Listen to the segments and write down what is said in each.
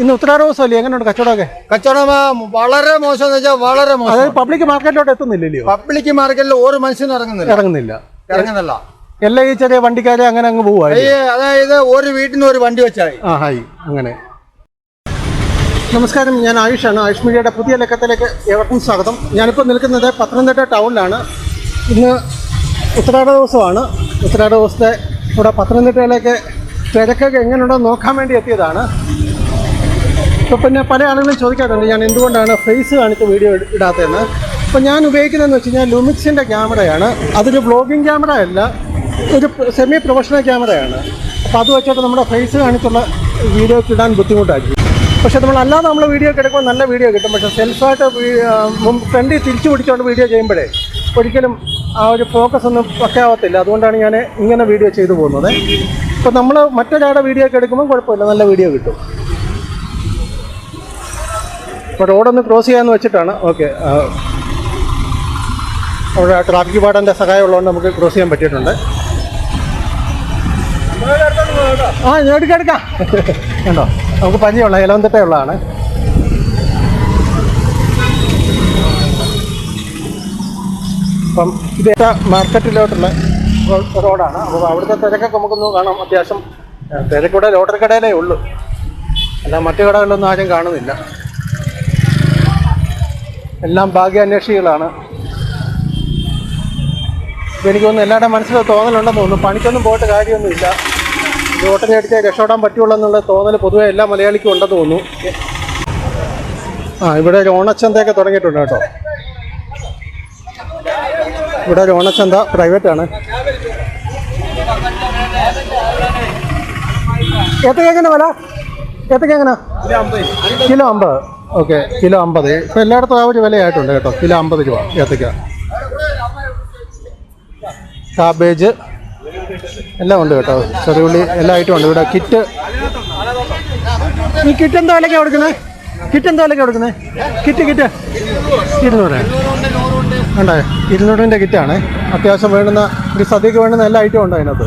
ഇന്ന് ഉത്തരാട ദിവസമല്ലേ എങ്ങനെയുണ്ട് കച്ചവടമൊക്കെ? കച്ചവടം വളരെ മോശം എന്ന് വെച്ചാൽ വളരെ മോശം. അതായത് പബ്ലിക് മാർക്കറ്റിലോട്ട് എത്തുന്നില്ലല്ലോ പബ്ലിക് മാർക്കറ്റിൽ ഒരു മനുഷ്യനും ഇറങ്ങുന്നില്ല. ഇറങ്ങുന്നില്ല. ഇറങ്ങുന്നില്ല. എല്ലാ ഈ ചെറിയ വണ്ടിക്കാരെ അങ്ങനെ അങ്ങ് പോവാ അതായത് ഒരു വീട്ടിൽ നിന്ന് ഒരു വണ്ടി വെച്ചായി. ആ ഹായ് അങ്ങനെ. നമസ്കാരം ഞാൻ ആയുഷാണ്. ആയുഷ് മീഡിയയുടെ പുതിയ ലക്കത്തിലേക്ക് ഏവർക്കും സ്വാഗതം. ഞാനിപ്പോൾ നിൽക്കുന്നത് പത്തനംതിട്ട ടൗണിലാണ്. ഇന്ന് ഉത്തരാട ദിവസമാണ്. ഉത്തരാട ദിവസത്തെ ഇവിടെ പത്തനംതിട്ടയിലേക്ക് തിരക്കൊക്കെ എങ്ങനെയുണ്ടോ നോക്കാൻ വേണ്ടി എത്തിയതാണ്. ഇപ്പോൾ പിന്നെ പല ആളുകളും ചോദിക്കാറുണ്ട് ഞാൻ എന്തുകൊണ്ടാണ് ഫേസ് കാണിച്ച് വീഡിയോ ഇടാത്തതെന്ന്? അപ്പോൾ ഞാൻ ഉപയോഗിക്കുന്നതെന്ന് വെച്ച് കഴിഞ്ഞാൽ ലുമിക്സിന്റെ ക്യാമറയാണ്. അതൊരു ബ്ലോഗിങ് ക്യാമറ അല്ല ഒരു സെമി പ്രൊഫഷണൽ ക്യാമറയാണ്. അപ്പോൾ അത് വെച്ചിട്ട് നമ്മുടെ ഫേസ് കാണിച്ചുള്ള വീഡിയോ ഇടാൻ ബുദ്ധിമുട്ടായിരിക്കും. പക്ഷേ നമ്മൾ അല്ലാതെ നമ്മൾ വീഡിയോ കിടക്കുമ്പോൾ നല്ല വീഡിയോ കിട്ടും. പക്ഷേ സെൽഫായിട്ട് ഫ്രണ്ടിൽ തിരിച്ചു പിടിച്ചുകൊണ്ട് വീഡിയോ ചെയ്യുമ്പോഴേ ഒരിക്കലും ആ ഒരു ഫോക്കസ് ഒന്നും പക്കാവത്തില്ല അതുകൊണ്ടാണ് ഞാൻ ഇങ്ങനെ വീഡിയോ ചെയ്തു പോകുന്നത്. അപ്പോൾ നമ്മൾ മറ്റൊരാളുടെ വീഡിയോ ഒക്കെ എടുക്കുമ്പോൾ കുഴപ്പമില്ല നല്ല വീഡിയോ കിട്ടും. ഇപ്പോൾ റോഡൊന്ന് ക്രോസ് ചെയ്യാമെന്ന് വെച്ചിട്ടാണ്. ഓക്കെ അവിടെ ട്രാഫിക് വാർഡന്റെ സഹായം ഉള്ളതുകൊണ്ട് നമുക്ക് ക്രോസ് ചെയ്യാൻ പറ്റിയിട്ടുണ്ട്. ആ എടുക്കാം എടുക്കാം. കണ്ടോ? നമുക്ക് പരിചയമുള്ള ഇലവന്തിട്ടയുള്ളതാണ് അപ്പം ഇതേറ്റ മാർക്കറ്റിലോട്ടുള്ള റോഡാണ്. അപ്പോൾ അവിടുത്തെ തിരക്കൊക്കെ നമുക്കൊന്ന് കാണാം. അത്യാവശ്യം തിരക്കൂടെ ലോട്ടറി കടയിലേ ഉള്ളൂ. അല്ല മറ്റു കടകളിലൊന്നും ആരും കാണുന്നില്ല. എല്ലാം ഭാഗ്യാന്വേഷികളാണ്. എനിക്ക് തോന്നുന്നു എല്ലാവരുടെ മനസ്സിൽ തോന്നലുണ്ടെന്ന് തോന്നുന്നു. പണിക്കൊന്നും പോയിട്ട് കാര്യമൊന്നുമില്ല. ലോട്ടറി അടിച്ചാൽ രക്ഷപ്പെടാൻ പറ്റുള്ളൂ എന്നുള്ള തോന്നൽ പൊതുവെ എല്ലാ മലയാളിക്കും ഉണ്ടെന്ന് തോന്നുന്നു. ആ ഇവിടെ ഒരു ഓണച്ചന്തയൊക്കെ തുടങ്ങിയിട്ടുണ്ട് കേട്ടോ. ഇവിടെ ഒരു ഓണച്ചന്ത ആണ്. ഏത്തക്ക വല? വില ഏത്തക്ക കിലോ അമ്പത്. ഓക്കെ കിലോ അമ്പത്. ഇപ്പം എല്ലായിടത്തും ആ ഒരു വിലയായിട്ടുണ്ട് കേട്ടോ. കിലോ അമ്പത് രൂപ ഏത്തക്ക കാബേജ് എല്ലാം ഉണ്ട് കേട്ടോ. ചെറിയുള്ളി എല്ലാ ഐറ്റം ഉണ്ട്. ഇവിടെ കിറ്റ് ഈ കിറ്റ് എന്താ വിലക്കാണ് കൊടുക്കുന്നത് കിറ്റ് എന്താ വിലക്കാണ് കൊടുക്കുന്നത് കിറ്റ് കിറ്റ് ഇരുന്നൂറ്. ഉണ്ടേ ഇരുന്നൂറിന്റെ കിറ്റാണ് അത്യാവശ്യം വേണ്ടുന്ന ഒരു സദ്യക്ക് വേണ്ടുന്ന എല്ലാ ഐറ്റവും ഉണ്ട് അതിനകത്ത്.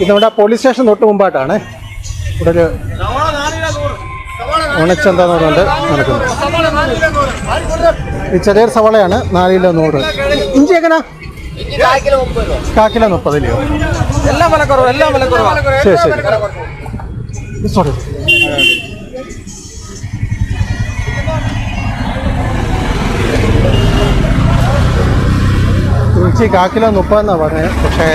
ഇത് നമ്മുടെ പോലീസ് സ്റ്റേഷൻ തൊട്ട് മുമ്പായിട്ടാണ്. ഇവിടെ ഒരു നൂറുണ്ട് എന്ന് പറഞ്ഞുകൊണ്ട് നടക്കുന്നത് ഈ ചെറിയൊരു സവാളയാണ്. നാല് കിലോ നൂറ്. ഇഞ്ചി എങ്ങനെ? കാക്കിലോ മുപ്പത് എല്ലാം ശരി ശരി. സോറി ഇഞ്ചി കാക്കിലോ മുപ്പതെന്നാണ് പറഞ്ഞത്. പക്ഷേ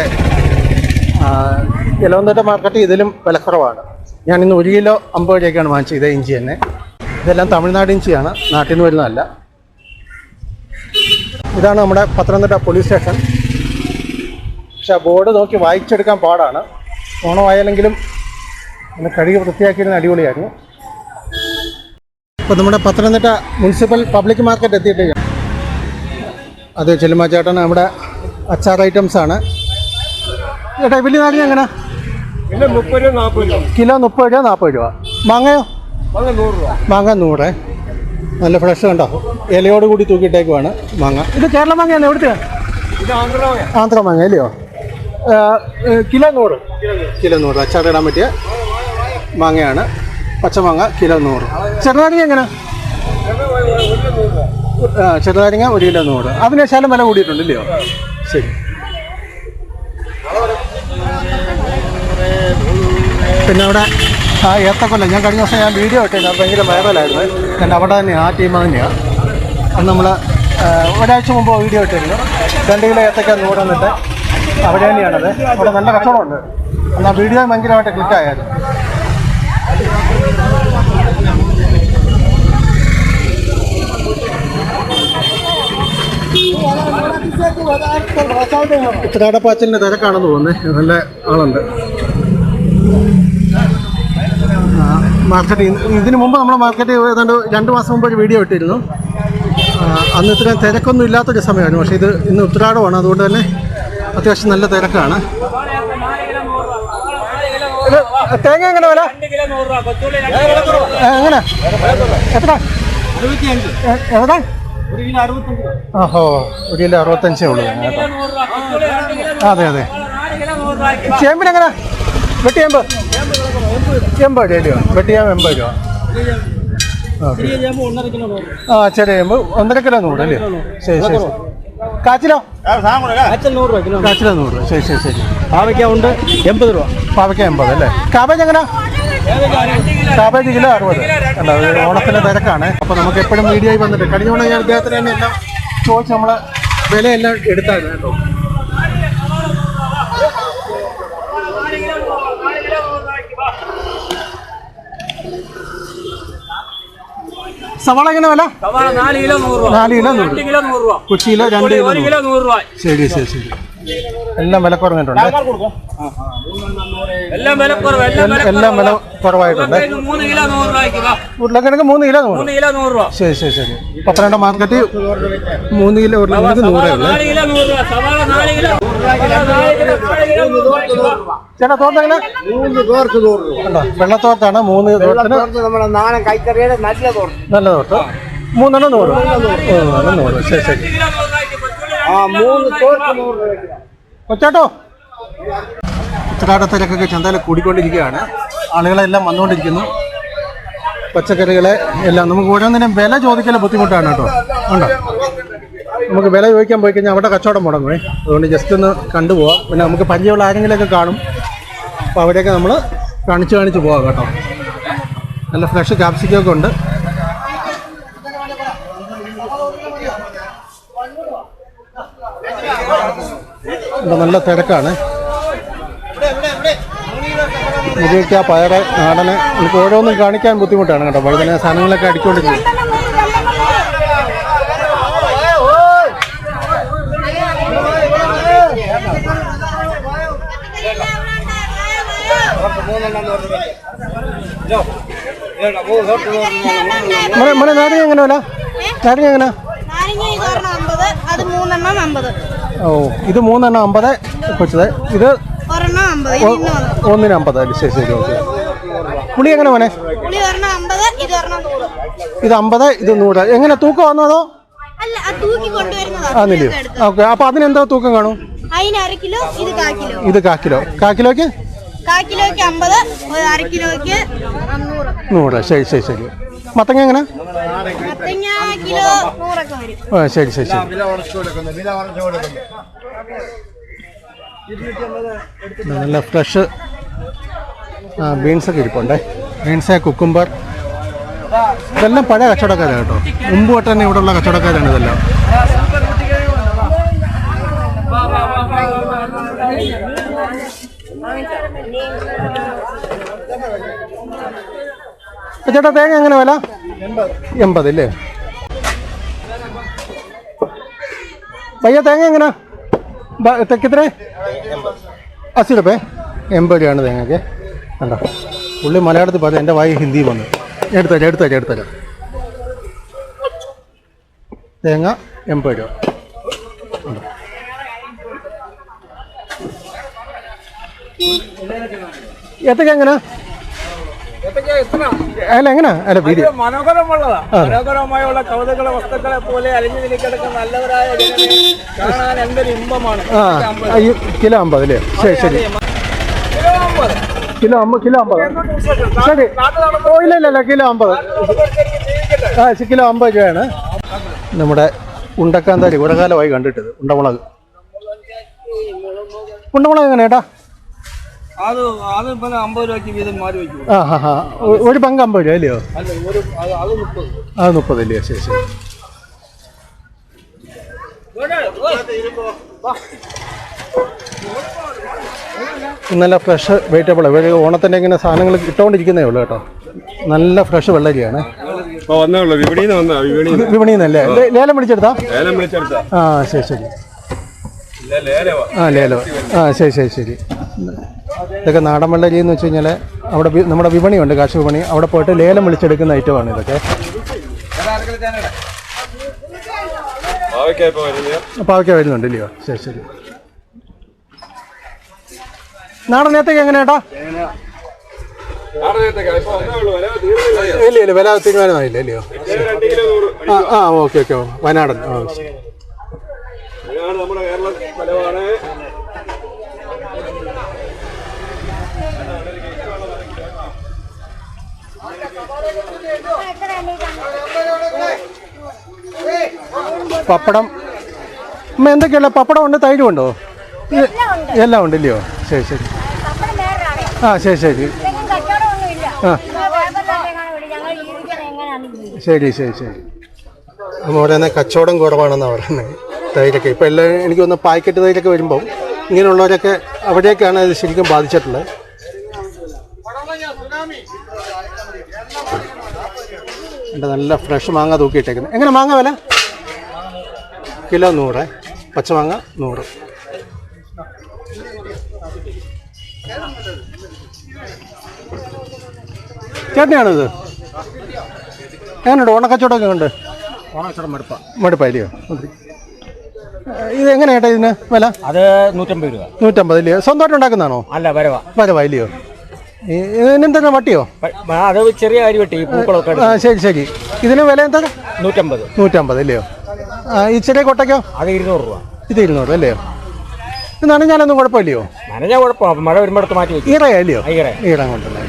ഇലവന്തട്ട മാർക്കറ്റ് ഇതിലും വിലക്കുറവാണ്. ഞാൻ ഇന്ന് ഒരു കിലോ അമ്പത് രൂപയ്ക്കാണ് വാങ്ങിച്ചത് ഇതേ ഇഞ്ചി തന്നെ. ഇതെല്ലാം തമിഴ്നാട് ഇഞ്ചിയാണ്. നാട്ടിൽ നിന്ന് വരുന്നതല്ല. ഇതാണ് നമ്മുടെ പത്തനംതിട്ട പോലീസ് സ്റ്റേഷൻ പക്ഷേ ബോർഡ് നോക്കി വായിച്ചെടുക്കാൻ പാടാണ്. ഓണമായാലെങ്കിലും ഒന്ന് കഴുകി വൃത്തിയാക്കിയിരുന്ന അടിപൊളിയായിരുന്നു. ഇപ്പോൾ നമ്മുടെ പത്തനംതിട്ട മുനിസിപ്പൽ പബ്ലിക് മാർക്കറ്റ് എത്തിയിട്ട് അത് ചെല്ലുമ്പോൾ ചേട്ടൻ നമ്മുടെ അച്ചാർ ഐറ്റംസ് ആണ്. ചേട്ടാ വലിയ നാടി പിന്നെ മുപ്പത് രൂപ നാൽപ്പത് രൂപ. കിലോ മുപ്പത് രൂപ നാൽപ്പത് രൂപ. മാങ്ങയോ? മാങ്ങ നൂറ് രൂപ. മാങ്ങ നൂറ്. നല്ല ഫ്രഷ് കണ്ടോ? ഇലയോട് കൂടി തൂക്കിയിട്ടേക്കുവാണ് മാങ്ങ. ഇത് കേരള മാങ്ങയാണ് എവിടുത്തെ ആന്ധ്ര മാങ്ങ. അല്ലയോ? കിലോ നൂറ്. കിലോ നൂറ്. അച്ചാറിടാൻ പറ്റിയ മാങ്ങയാണ്. പച്ചമാങ്ങ കിലോ നൂറ്. ചെറുനാരങ്ങ എങ്ങനെ? ചെറുതാരിങ്ങ ചെറുനാരങ്ങ ഒരു കിലോ നൂറ്. അതിന് ശാലം വില കൂടിയിട്ടുണ്ട് ഇല്ലയോ ശരി. പിന്നെ അവിടെ ആ ഏത്തക്കൊല്ലം. ഞാൻ കഴിഞ്ഞ ദിവസം ഞാൻ വീഡിയോ അത് ഭയങ്കര വൈറലായിരുന്നു ഞാൻ അവിടെ തന്നെയാണ് ആ ടീം തന്നെയാണ് അത് നമ്മൾ ഒരാഴ്ച മുമ്പ് വീഡിയോ ഇട്ടിരുന്നു. രണ്ട് കിലോ ഏത്തക്ക നൂറ് വന്നിട്ട് അവിടെ തന്നെയാണത്. അവിടെ നല്ല കച്ചവടമുണ്ട്. എന്നാൽ വീഡിയോ ഭയങ്കരമായിട്ട് ക്ലിക്കായായിരുന്നു ഉത്തരാടപ്പാച്ചലിന്റെ തിരക്കാണെന്ന് തോന്നുന്നേ. നല്ല ആളുണ്ട്. മാർക്കറ്റ് ഇതിനു മുമ്പ് നമ്മുടെ മാർക്കറ്റ് ഏതാണ്ട് രണ്ട് മാസം മുമ്പ് ഒരു വീഡിയോ ഇട്ടിരുന്നു. അന്ന് ഇത്രയും തിരക്കൊന്നും ഇല്ലാത്തൊരു സമയമാണ് പക്ഷേ ഇത് ഇന്ന് ഉത്തരാടമാണ് അതുകൊണ്ട് തന്നെ അത്യാവശ്യം നല്ല തിരക്കാണ്. തേങ്ങ എങ്ങനെ വില? എങ്ങനെ? എത്ര? എവിടെ? ഓഹോ ഒരു കിലോ അറുപത്തഞ്ചേ ഉള്ളൂ. അതെ അതെ. ചേമ്പിനെങ്ങനെ വെട്ടിയാകുമ്പോൾ എൺപത് രൂപ വെട്ടിയാകുമ്പോൾ എൺപത് രൂപ ആ ചെറിയ ചേമ്പ് ഒന്നര കിലോ നൂറ്. അല്ലേ? ശരി ശരി. കാച്ചിലോ? കാച്ചിലോ നൂറ് രൂപ. ശരി ശരി ശരി. പാവയ്ക്ക ഉണ്ട് എൺപത് രൂപ. പാവയ്ക്ക എൺപത് അല്ലേ? കാബേജ് എങ്ങനെ? Cabbage kilo. അറുപത്. അല്ല ഓണത്തിന്റെ തിരക്കാണ്. അപ്പോൾ നമുക്ക് എപ്പോഴും വീഡിയോ ആയി വന്നിട്ട് കഴിഞ്ഞ തവണ ഞാൻ അദ്ദേഹത്തിന് തന്നെ എല്ലാം ചോദിച്ച് നമ്മൾ വിലയെല്ലാം എടുത്തായിരുന്നു കേട്ടോ. സവാള എങ്ങനെ വില? സവാള നാല് കിലോ നൂറ് രൂപ. നാല് കിലോ നൂറ് രണ്ട് കിലോ നൂറ് രൂപ. കുച്ചി കിലോ രണ്ട് കിലോ ഒരു നൂറ്. കിലോ നൂറ് രൂപ. ശരി ശരി ശരി. എല്ലാം വില കുറഞ്ഞിട്ടുണ്ട്. എല്ലാം വില കുറവായിട്ടുണ്ട്. കിലോ. ഉരുളക്കിഴങ്ങ് മൂന്ന് കിലോ നൂറ് മൂന്ന് കിലോ നൂറ് രൂപ. ശരി ശരി ശരി. പത്തനംതിട്ട മാർക്കറ്റ് മൂന്ന് കിലോ ഉരുളക്കിഴങ്ങ് നൂറേ ഉള്ളൂ. ചേട്ടാ തോർത്തെങ്ങനെ മൂന്ന് പേർക്ക് നൂറ് രൂപ വെള്ളത്തോർത്താണ് മൂന്ന് തോർത്തിന് തോർത്ത് നമ്മുടെ നാടൻ കൈക്കറിയുടെ നല്ല തോർത്ത്. നല്ല തോർത്ത്. മൂന്നെണ്ണം നൂറ് മൂന്നെണ്ണം നൂറ് ശരി ശരി. ആ മൂന്ന് തോർത്ത് നൂറ് കൊച്ചാട്ടോ. ഉത്തരാടത്തിലൊക്കെ ചന്തയിൽ കൂടിക്കൊണ്ടിരിക്കുകയാണ്. ആളുകളെല്ലാം വന്നുകൊണ്ടിരിക്കുന്നു. പച്ചക്കറികളെ എല്ലാം നമുക്ക് ഓരോന്നിനും വില ചോദിക്കൽ ബുദ്ധിമുട്ടാണ് കേട്ടോ. ഉണ്ടോ നമുക്ക് വില ചോദിക്കാൻ പോയി കഴിഞ്ഞാൽ അവിടെ കച്ചവടം മുടങ്ങുമേ അതുകൊണ്ട് ജസ്റ്റ് ഒന്ന് കണ്ടുപോവാം പിന്നെ നമുക്ക് പരിചയമുള്ള ആരെങ്കിലുമൊക്കെ കാണും. അപ്പോൾ അവിടെയൊക്കെ നമ്മൾ കാണിച്ച് കാണിച്ച് പോവാം കേട്ടോ. നല്ല ഫ്രഷ് ക്യാപ്സിക്കൊക്കെ ഉണ്ട്. നല്ല തിരക്കാണ്. മുരിക്ക പയറ് നാടന്. എനിക്ക് ഓരോന്നും കാണിക്കാൻ ബുദ്ധിമുട്ടാണ് കേട്ടോ. വളരെ സാധനങ്ങളൊക്കെ അടിക്കൊണ്ടിരിക്കും മോനെ നാരങ്ങ എങ്ങനെ വില നാരങ്ങ എങ്ങനെ ഓ ഇത് മൂന്നെണ്ണം അമ്പത് കൊച്ചത് ഇത് ഒന്നിന് അമ്പത് ശരി ശരി ഓക്കെ. പുളി എങ്ങനെ മോനെ? അമ്പത് ഇത് അമ്പത് ഇത് നൂറ്. എങ്ങനെ തൂക്കം വന്നോ അതോ? എടുത്ത്. ഓക്കെ അപ്പൊ അതിനെന്തോ തൂക്കം കാണും? ഇത് കാക്കിലോ കാക്കിലോക്ക് ഇത് കാ കിലോ. കാ കിലോയ്ക്ക്? കാ കിലോയ്ക്ക് അമ്പത് അര കിലോയ്ക്ക് നൂറ്. ശരി ശരി ശരി. മത്തങ്ങ എങ്ങനെ? ആ ശരി ശരി ശരി. നല്ല ഫ്രഷ് ആ ബീൻസൊക്കെ ഇരിപ്പുണ്ടേ. Beans cucumber. ഇതെല്ലാം പഴയ കച്ചവടക്കാരാണ് കേട്ടോ. മുമ്പ് തൊട്ട് തന്നെ ഇവിടെയുള്ള കച്ചവടക്കാരാണ് ഇതെല്ലാം. ചേട്ടാ തേങ്ങ എങ്ങനെ വില? എൺപത്. അല്ലേ? പയ്യ തേങ്ങ എങ്ങനെ? തെക്കിത്ര അസി രൂപേ എൺപത് രൂപയാണ് തേങ്ങയ്ക്ക് കണ്ടോ? പുള്ളി മലയാളത്തിൽ പറഞ്ഞു എന്റെ വായി ഹിന്ദി വന്ന്. എടുത്തരാം എടുത്തരാം എടുത്തരാം. തേങ്ങ എൺപത് രൂപ. കണ്ടോ. ഏത്തക്ക എങ്ങനെ? അല്ല എങ്ങനാ? അല്ല വീഡിയോ മനോഹരമുള്ളതാ. മനോഹരമായുള്ള കൗതുക വസ്തുക്കളെ പോലെ അലിഞ്ഞു നിൽക്കിടക്കുന്ന നല്ലവരായ ജനങ്ങളെ കാണാൻ എന്തൊരു ഇമ്പമാണ്. കിലോ അമ്പത്. അല്ലേ? ശരി ശരി. കിലോ അമ്പത്. കിലോ അമ്പത് ശരി. ഓ ഇല്ല ഇല്ല ഇല്ല കിലോ അമ്പത്. ആ കിലോ അമ്പത് രൂപയാണ് നമ്മുടെ ഉണ്ടക്കാന്താരി ഇവിടെ കാലമായി കണ്ടിട്ടത് ഉണ്ടമുളക്. ഉണ്ടമുളക് എങ്ങനെ ഏട്ടാ? അത് അത് പിന്നെ അമ്പത് രൂപയ്ക്ക് വീതം മാറി വയ്ക്കും. ആ ഹാ ഹാ. ഒരു പങ്ക് അമ്പത് രൂപ അല്ലയോ? അല്ല ഒരു അത് അത് മുപ്പത്. അത് അല്ലയോ? ശരി ശരി. നല്ല ഫ്രഷ് വെജിറ്റബിൾ ഇവർ ഓണത്തിന്റെ ഇങ്ങനെ സാധനങ്ങൾ ഇട്ടുകൊണ്ടിരിക്കുന്നേ ഉള്ളൂ കേട്ടോ. നല്ല ഫ്രഷ് വെള്ളരിയാണ്. വിപണിയിൽ നിന്നല്ലേ? ലേലം പിടിച്ചെടുത്താ വിളിച്ചെടുത്താ. ആ ശരി ശരി. ആ ലേലം ആ ശരി ശരി ശരി. ഇതൊക്കെ നാടൻ വെള്ളരി എന്ന് വെച്ച് കഴിഞ്ഞാൽ അവിടെ നമ്മുടെ വിപണിയുണ്ട് കാർഷിക വിപണി. അവിടെ പോയിട്ട് ലേലം വിളിച്ചെടുക്കുന്ന ഐറ്റമാണ് ഇതൊക്കെ. പാവയ്ക്ക വരുന്നുണ്ട് ഇല്ലയോ? ശരി ശരി. നാടൻ നേരത്തേക്ക് എങ്ങനെയാട്ടാ ഇല്ല ഇല്ല വില തീരുമാനമായില്ല ഇല്ലയോ? ആ ഓക്കെ ഓക്കെ. വയനാടൻ. ആ ശരി. ഇതാണ് നമ്മുടെ കേരള ഫലമാണ് പപ്പടം. അമ്മ എന്തൊക്കെയുള്ള പപ്പടം ഉണ്ട്? തൈരും ഉണ്ടോ? എല്ലാം ഉണ്ട് ഇല്ലയോ? ശരി ശരി. ആ ശരി ശരി. ആ. ശരി ശരി ശരി. നമ്മൾ പറയുന്നത് കച്ചവടം കുറവാണെന്നാണ് പറയുന്നത്. തൈരൊക്കെ. ഇപ്പം എല്ലാം എനിക്ക് ഒന്ന് പാക്കറ്റ് തൈരൊക്കെ വരുമ്പം ഇങ്ങനെയുള്ളവരൊക്കെ അവിടെയൊക്കെയാണ് ഇത് ശരിക്കും ബാധിച്ചിട്ടുള്ളത്. എന്റെ നല്ല ഫ്രഷ് മാങ്ങ തൂക്കിയിട്ടേക്കുന്നത്. എങ്ങനെ മാങ്ങ വില? കിലോ നൂറ് പച്ചമാങ്ങ നൂറ്. ചേട്ടനാണിത് ഇത് എങ്ങനെയുണ്ട്? ഓണക്കച്ചവടമൊക്കെ ഉണ്ട് ഓണക്കച്ചവടം മടുപ്പ. മടുപ്പായില്ലയോ? ഇത് എങ്ങനെയാട്ടെ ഇതിന് വില? അത് നൂറ്റമ്പത് രൂപ. നൂറ്റമ്പത് ഇല്ലയോ? സ്വന്തമായിട്ട് ഉണ്ടാക്കുന്നതാണോ? അല്ല വരവാ. വരവായില്ലയോ? ഇതിനെന്താ വട്ടിയോ? അത് ചെറിയ അരി വെട്ടി പൂക്കളൊക്കെ ആ ശരി ശരി. ഇതിന് വില എന്താ? നൂറ്റമ്പത്. നൂറ്റമ്പത് ഇല്ലയോ? ഈ ചെറിയ കൊട്ടയ്ക്കോ? അത് ഇരുന്നൂറ് രൂപ. ഇത് ഇരുന്നൂറ് അല്ലേ? ഇത് നനഞ്ഞാലൊന്നും കുഴപ്പമില്ലയോ? നനഞ്ഞാൽ കുഴപ്പമില്ല. മഴ വരുമ്പോഴത്ത് മാറ്റി വെക്കും. ഈറയല്ലയോ? ഈറ. കൊണ്ടല്ലോ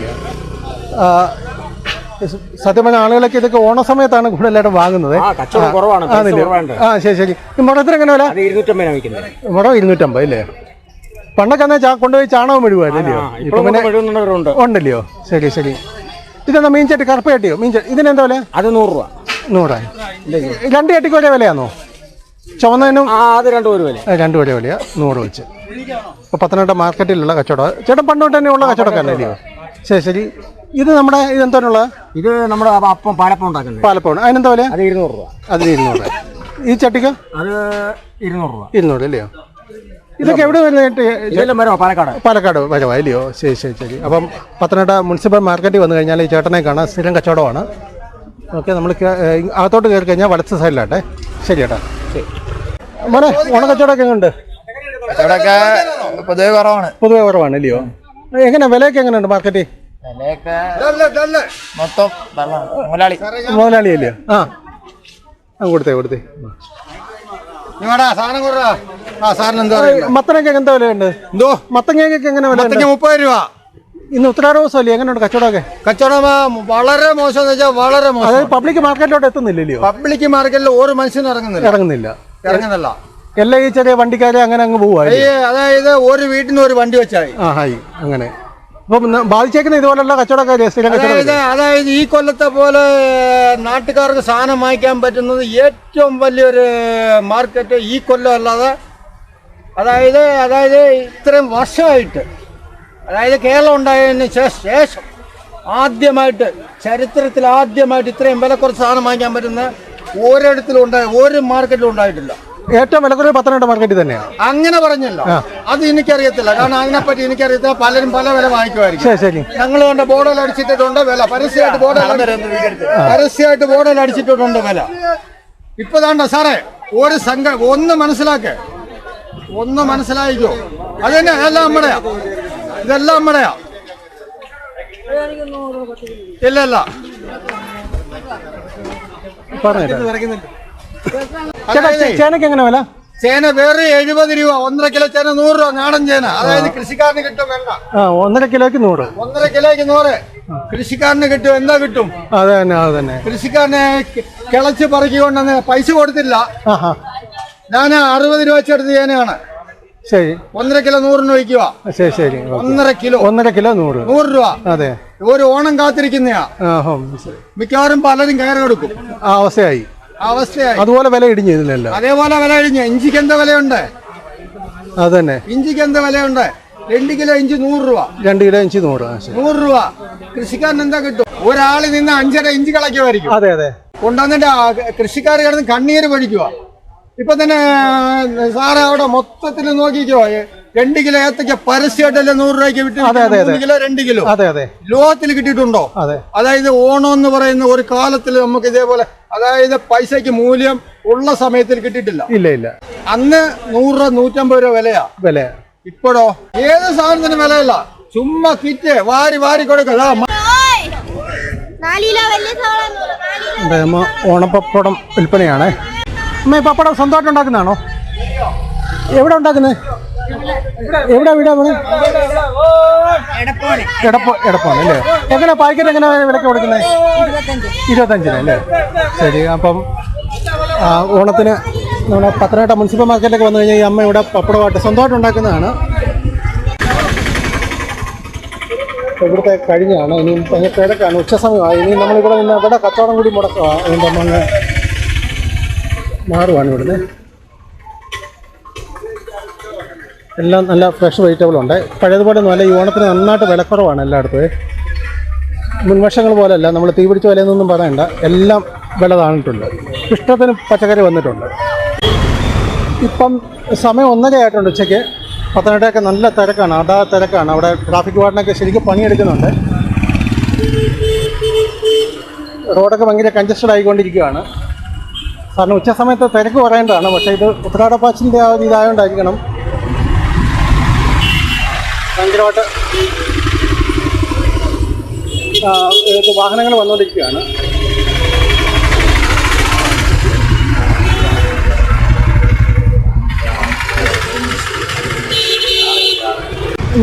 സത്യം പറഞ്ഞ ആളുകളൊക്കെ ഇതൊക്കെ ഓണ സമയത്താണ് കൂടുതലായിട്ട് വാങ്ങുന്നത്. ആ, ശരി ശരി. മുടത്തിന് എങ്ങനെ വില? മുടം ഇരുന്നൂറ്റമ്പത് അല്ലേ? പണ്ടൊക്കെ എന്നാ കൊണ്ടുപോയി ചാണകം മെഴുകുമായിരുന്നല്ലയോ ഉണ്ടല്ലോ ശരി ശരി. ഇതെന്താ മീൻ ചട്ടി കറുപ്പ് ചട്ടിയോ മീൻ ചട്ടി ഇതിനെന്താ വില? അത് നൂറ് രൂപ. നൂറായി. രണ്ട് ചട്ടിക്ക് ഒരേ വിലയാണോ ചുവന്നതിനും അത് രണ്ടു ഒരു വില. രണ്ടു പേര് ഒരേ വിലയാ. നൂറ് വെച്ച്. ഇപ്പോൾ പത്തനംതിട്ട മാർക്കറ്റിലുള്ള കച്ചവടം. ചേട്ടൻ പണ്ട് തൊട്ട് തന്നെ ഉള്ള കച്ചവടക്കാരനല്ലയോ ശരി ശരി. ഇത് നമ്മുടെ ഇത് എന്തോനുള്ള ഇത് നമ്മുടെ അപ്പം പാലപ്പം ഉണ്ടാക്കുന്നത്. പാലപ്പം. അതിനെന്താ വില? അത് ഇരുന്നൂറ് രൂപ. അതിന് ഇരുന്നൂറ് ഈ ചട്ടിക്ക്? അത് ഇരുന്നൂറ് രൂപ. ഇരുന്നൂറ് അല്ലയോ ഇതൊക്കെ എവിടെ വരുന്നത് പാലക്കാട്. പാലക്കാട് വരവാ അല്ലയോ ശരി ശരി ശരി. അപ്പം പത്തനംതിട്ട മുനിസിപ്പൽ മാർക്കറ്റിൽ വന്നു കഴിഞ്ഞാൽ ഈ ചേട്ടനെ കാണാൻ സ്ഥിരം കച്ചവടമാണ്. ഓക്കെ നമ്മൾ അകത്തോട്ട് കയറി കഴിഞ്ഞാൽ വലത്ത് സൈഡിലാട്ടെ. ശരി ചേട്ടാ മോനെ ഓണക്കച്ചവടമൊക്കെ ഉണ്ട് കച്ചവടമൊക്കെ പൊതുവെ കുറവാണ്. പൊതുവെ കുറവാണ് ഇല്ലയോ? എങ്ങനെ വിലയൊക്കെ എങ്ങനെയുണ്ട് മാർക്കറ്റിൽ? മൊത്തം മുതലാളി. മുതലാളി അല്ലയോ ആ. ആ കൊടുത്തേ കൊടുത്തേ. മത്തനൊക്കെ എന്താ വിലയുണ്ട്? എന്തോ? മത്തങ്ങയൊക്കെ എങ്ങനെ വില മുപ്പത് രൂപ. ഇന്ന് ഉത്തരാട ദിവസമല്ലേ? എങ്ങനെയുണ്ട് കച്ചവടമൊക്കെ? കച്ചവടം വളരെ മോശം എന്ന് വെച്ചാൽ വളരെ മോശം. അതായത് പബ്ലിക് മാർക്കറ്റിലോട്ട് എത്തുന്നില്ലല്ലോ പബ്ലിക് മാർക്കറ്റിൽ ഒരു മനുഷ്യനും ഇറങ്ങുന്നില്ല. ഇറങ്ങുന്നില്ല. ഇറങ്ങുന്നില്ല. എല്ലാ ഈ ചെറിയ വണ്ടിക്കാരെ അങ്ങനെ അങ്ങ് പോവാ അതായത് ഒരു വീട്ടിൽ നിന്ന് ഒരു വണ്ടി വെച്ചായി. ആ ഹായ് അങ്ങനെ. അപ്പം ബാധിച്ചേക്കുന്ന ഇതുപോലുള്ള കച്ചവടക്കാരെ അതായത് ഈ കൊല്ലത്തെ പോലെ നാട്ടുകാർക്ക് സാധനം വാങ്ങിക്കാൻ പറ്റുന്നത് ഏറ്റവും വലിയൊരു മാർക്കറ്റ് ഈ കൊല്ലം അല്ലാതെ അതായത് അതായത് ഇത്രയും വർഷമായിട്ട് അതായത് കേരളം ഉണ്ടായതിന് ശേ- ശേഷം ആദ്യമായിട്ട് ചരിത്രത്തിൽ ആദ്യമായിട്ട് ഇത്രയും വില കുറച്ച് സാധനം വാങ്ങിക്കാൻ പറ്റുന്ന ഒരിടത്തിലും ഉണ്ടായ ഒരു മാർക്കറ്റിലും ഉണ്ടായിട്ടില്ല. ഏറ്റവും വിലക്കുറവ് പത്തനംതിട്ട മാർക്കറ്റിൽ തന്നെയാണ് അങ്ങനെ പറഞ്ഞല്ലോ. അത് എനിക്കറിയത്തില്ല. കാരണം അതിനെപ്പറ്റി എനിക്കറിയത്തില്ല. പലരും പല വില വാങ്ങിക്കുമായിരിക്കും. ശരി ശരി. ഞങ്ങൾ കണ്ട ബോർഡിൽ അടിച്ചിട്ടുണ്ട് വില. പരസ്യമായിട്ട് ബോർഡിൽ പരസ്യമായിട്ട് ബോർഡിൽ അടിച്ചിട്ടുണ്ട് വില. ഇപ്പൊ താണ്ട സാറേ ഒരു സംഘം ഒന്ന് മനസ്സിലാക്കേ. ഒന്ന് മനസ്സിലായിക്കോ? അതന്നെ തന്നെ എല്ലാം നമ്മുടെയാ ഇതെല്ലാം നമ്മുടെയാ ഇല്ല ഇല്ല. ചേനക്ക് എങ്ങനെ വില? ചേന വേറെ എഴുപത് രൂപ ഒന്നര കിലോ ചേന നൂറ് രൂപ നാടൻ ചേന. അതായത് കൃഷിക്കാരന് കിട്ടും വേണ്ട. ആ ഒന്നര കിലോയ്ക്ക് നൂറ്. ഒന്നര കിലോയ്ക്ക് നൂറ്. കൃഷിക്കാരന് കിട്ടും എന്താ കിട്ടും? അത് തന്നെ അത് തന്നെ. കൃഷിക്കാരനെ കിളച്ച് പറിക്കൊണ്ടെന്ന് പൈസ കൊടുത്തില്ല. ഞാൻ അറുപത് രൂപ വെച്ചെടുത്ത് ചേനയാണ്. ശരി. ഒന്നര കിലോ നൂറിന് വയ്ക്കുക. ശരി ശരി. ഒന്നര കിലോ. ഒന്നര കിലോ നൂറ്. നൂറ് രൂപ. അതെ. ഒരു ഓണം കാത്തിരിക്കുന്നയാ. മിക്കവാറും പലരും കയറി കൊടുക്കും ആ അവസ്ഥയായി. അവസ്ഥയായി. അതുപോലെ വില ഇടിഞ്ഞു അതേപോലെ വില ഇടിഞ്ഞു. ഇഞ്ചിക്ക് എന്താ വിലയുണ്ട്? അത് തന്നെ ഇഞ്ചിക്ക് എന്താ വിലയുണ്ട്? രണ്ട് കിലോ ഇഞ്ചി നൂറ് രൂപ. രണ്ട് കിലോ ഇഞ്ചി നൂറ്. നൂറ് രൂപ. കൃഷിക്കാരൻ എന്താ കിട്ടും? ഒരാളിൽ നിന്ന് അഞ്ചര ഇഞ്ചി കളയ്ക്കുമായിരിക്കും. അതെ അതെ. കൊണ്ടുവന്നിട്ട് കൃഷിക്കാർ കിടന്ന് കണ്ണീര് പൊഴിക്കുക ഇപ്പൊ തന്നെ സാറ് അവിടെ മൊത്തത്തിൽ നോക്കിക്കോ രണ്ട് കിലോ ഏത്തക്ക പരസ്യമായിട്ടല്ലേ നൂറ് രൂപയ്ക്ക് വിട്ട് കിലോ രണ്ട് കിലോ. അതെ അതെ. ലോകത്തിൽ കിട്ടിയിട്ടുണ്ടോ? അതെ. അതായത് ഓണം എന്ന് പറയുന്ന ഒരു കാലത്തിൽ നമുക്ക് ഇതേപോലെ അതായത് പൈസക്ക് മൂല്യം ഉള്ള സമയത്തിൽ കിട്ടിയിട്ടില്ല. ഇല്ല ഇല്ല. അന്ന് നൂറ് രൂപ നൂറ്റമ്പത് രൂപ വിലയാ. വില. ഇപ്പോഴോ? ഏത് സാധനത്തിന് വിലയല്ല. ചുമ്മാ കിറ്റ് വാരി വാരി കൊടുക്കുക അമ്മ ഓണപ്പപ്പടം വിൽപ്പനയാണേ. അമ്മ പപ്പടം സ്വന്തമായിട്ട് ഉണ്ടാക്കുന്നതാണോ? എവിടെ ഉണ്ടാക്കുന്നത് എവിടെ വീടാ എടപ്പോ എടപ്പാണ് അല്ലേ? എങ്ങനെ പാക്കറ്റ് എങ്ങനെ വിലക്ക് കൊടുക്കുന്നത് ഇരുപത്തഞ്ചിന് അല്ലേ? ശരി അപ്പം ഓണത്തിന് നമ്മുടെ പത്തനംതിട്ട മുനിസിപ്പൽ മാർക്കറ്റിലൊക്കെ വന്നു കഴിഞ്ഞാൽ ഈ അമ്മ ഇവിടെ പപ്പടമായിട്ട് സ്വന്തമായിട്ട് ഉണ്ടാക്കുന്നതാണ്. ഇവിടുത്തെ കഴിഞ്ഞാണ് ഇനിയും ഭയങ്കര തിരക്കാണ് ഉച്ച സമയമായി ഇനി നമ്മളിവിടെ നിന്ന് അവിടെ കച്ചവടം കൂടി മുടക്കുക അതുകൊണ്ട് നമ്മൾ മാറുവാണ് ഇവിടുന്ന്. എല്ലാം നല്ല ഫ്രഷ് വെജിറ്റബിൾ ഉണ്ട്. പഴയതുപോലെ ഒന്നും അല്ല ഈ ഓണത്തിന് നന്നായിട്ട് വിലക്കുറവാണ് എല്ലായിടത്തും. മുൻവശങ്ങൾ പോലെയല്ല നമ്മൾ തീ പിടിച്ച വിലയെന്നൊന്നും പറയണ്ട. എല്ലാം വില താണിട്ടുണ്ട്. ഇഷ്ടത്തിന് പച്ചക്കറി വന്നിട്ടുണ്ട്. ഇപ്പം സമയം ഒന്നര ആയിട്ടുണ്ട് ഉച്ചയ്ക്ക്. പത്തനംതിട്ടയൊക്കെ നല്ല തിരക്കാണ് അതാ തിരക്കാണ്. അവിടെ ട്രാഫിക് വാർഡിനൊക്കെ ശരിക്കും പണിയെടുക്കുന്നുണ്ട്. റോഡൊക്കെ ഭയങ്കര കഞ്ചസ്റ്റഡ് ആയിക്കൊണ്ടിരിക്കുകയാണ്. കാരണം ഉച്ച സമയത്ത് തിരക്ക് കുറയേണ്ടതാണ്. പക്ഷേ ഇത് ഉത്രാടപ്പാച്ചിന്റെ ആ ഒരു ഇതായോണ്ടായിരിക്കണം. ഭയങ്കരമായിട്ട് വാഹനങ്ങൾ വന്നുകൊണ്ടിരിക്കുകയാണ്.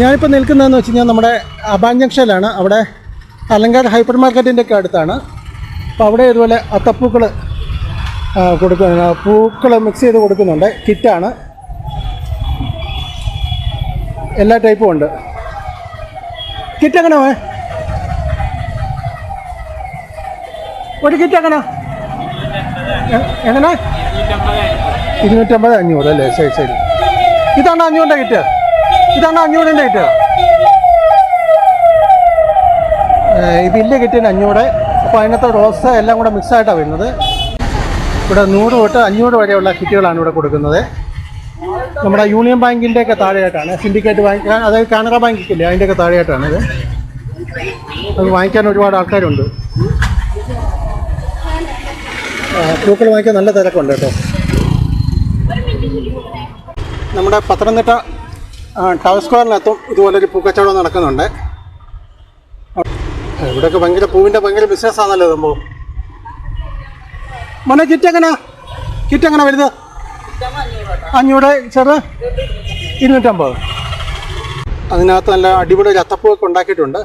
ഞാനിപ്പോൾ നിൽക്കുന്നതെന്ന് വെച്ച് കഴിഞ്ഞാൽ നമ്മുടെ അബാൻ ജംഗ്ഷനിലാണ്. അവിടെ അലങ്കാർ ഹൈപ്പർ മാർക്കറ്റിന്റെ ഒക്കെ അടുത്താണ്. അപ്പോൾ അവിടെ ഇതുപോലെ അത്തപ്പൂക്കൾ കൊടുക്കുന്ന പൂക്കൾ മിക്സ് ചെയ്ത് കൊടുക്കുന്നുണ്ട്. കിറ്റാണ്. എല്ലാ ടൈപ്പും ഉണ്ട്. കിറ്റ് എങ്ങനെ ഒരു കിറ്റ് എങ്ങനെ എങ്ങനെ? ഇരുന്നൂറ്റമ്പത് അഞ്ഞൂറ് അല്ലേ? ശരി ശരി. ഇതാണ് അഞ്ഞൂറിന്റെ കിറ്റ് ഇതാണ് അഞ്ഞൂറിന്റെ കിറ്റ് ബില്ല് കിറ്റിന് അഞ്ഞൂറ്. അപ്പോൾ അതിനകത്ത് റോസ് എല്ലാം കൂടെ മിക്സ് ആയിട്ടാണ് വരുന്നത്. ഇവിടെ നൂറ് തൊട്ട് അഞ്ഞൂറ് വരെയുള്ള കിറ്റുകളാണ് ഇവിടെ കൊടുക്കുന്നത്. നമ്മുടെ യൂണിയൻ ബാങ്കിന്റെ ഒക്കെ താഴെയായിട്ടാണ് സിൻഡിക്കേറ്റ് ബാങ്ക് അതായത് കാനറ ബാങ്ക് ഇല്ലേ അതിന്റെയൊക്കെ താഴെയായിട്ടാണ് ഇത്. അത് വാങ്ങിക്കാൻ ഒരുപാട് ആൾക്കാരുണ്ട്. പൂക്കൾ വാങ്ങിക്കാൻ നല്ല തിരക്കുണ്ട് കേട്ടോ. നമ്മുടെ പത്തനംതിട്ട ടൗൺ സ്ക്വയറിനകത്തും ഇതുപോലൊരു പൂക്കച്ചവടം നടക്കുന്നുണ്ട്. ഇവിടെയൊക്കെ ഭയങ്കര പൂവിന്റെ ഭയങ്കര ബിസിനസ്സാണല്ലോ സംഭവം മോനെ കിറ്റ് എങ്ങനെ? കിറ്റ് എങ്ങനെ വരുന്നത് അഞ്ഞൂറ് ചെറു? ഇരുന്നൂറ്റമ്പത്. അതിനകത്ത് നല്ല അടിപൊളി ഒരു അത്തപ്പൂവൊക്കെ ഉണ്ടാക്കിയിട്ടുണ്ട്.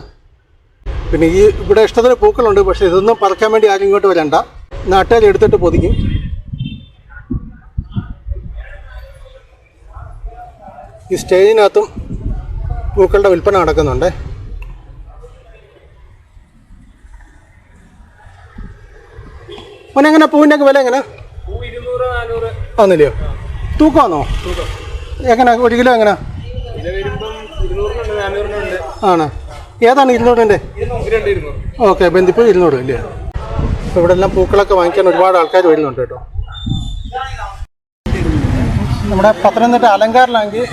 പിന്നെ ഈ ഇവിടെ ഇഷ്ടത്തിന് പൂക്കളുണ്ട് പക്ഷേ ഇതൊന്നും പറിക്കാൻ വേണ്ടി ആരും ഇങ്ങോട്ട് വരണ്ട. നാട്ടുകാർ എടുത്തിട്ട് പൊതിക്കും. ഈ സ്റ്റേജിനകത്തും പൂക്കളുടെ വിൽപ്പന നടക്കുന്നുണ്ട്. മോനെങ്ങനെ പൂവിന്റെ ഒക്കെ വില എങ്ങനെ? ആന്നില്ലയോ തൂക്കമാണോ എങ്ങനെ? ഒരു കിലോ എങ്ങനെ? ആണ്. ഏതാണ് ഇരുന്നൂറിന്റെ? ഓക്കെ ബന്ധിപ്പ് ഇരുന്നൂറ് ഇല്ലേ? അപ്പോൾ ഇവിടെ എല്ലാം പൂക്കളൊക്കെ വാങ്ങിക്കാൻ ഒരുപാട് ആൾക്കാർ വരുന്നുണ്ട് കേട്ടോ. നമ്മുടെ പത്തനംതിട്ട അലങ്കാരിലാണെങ്കിൽ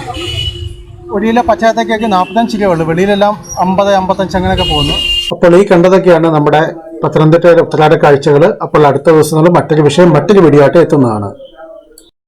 ഒരു കിലോ പച്ചക്കറിക്കൊക്കെ നാൽപ്പത്തഞ്ച് രൂപ ഉള്ളൂ. വെളിയിലെല്ലാം അമ്പത് അമ്പത്തഞ്ച് അങ്ങനെയൊക്കെ പോകുന്നു. അപ്പോൾ ഈ കണ്ടതൊക്കെയാണ് നമ്മുടെ പത്തനംതിട്ടയുടെ ഉത്തരാട കാഴ്ചകൾ അപ്പോൾ അടുത്ത ദിവസങ്ങളിൽ മറ്റൊരു വിഷയം മറ്റൊരു വീഡിയോ ആയിട്ട് എത്തുന്നതാണ്.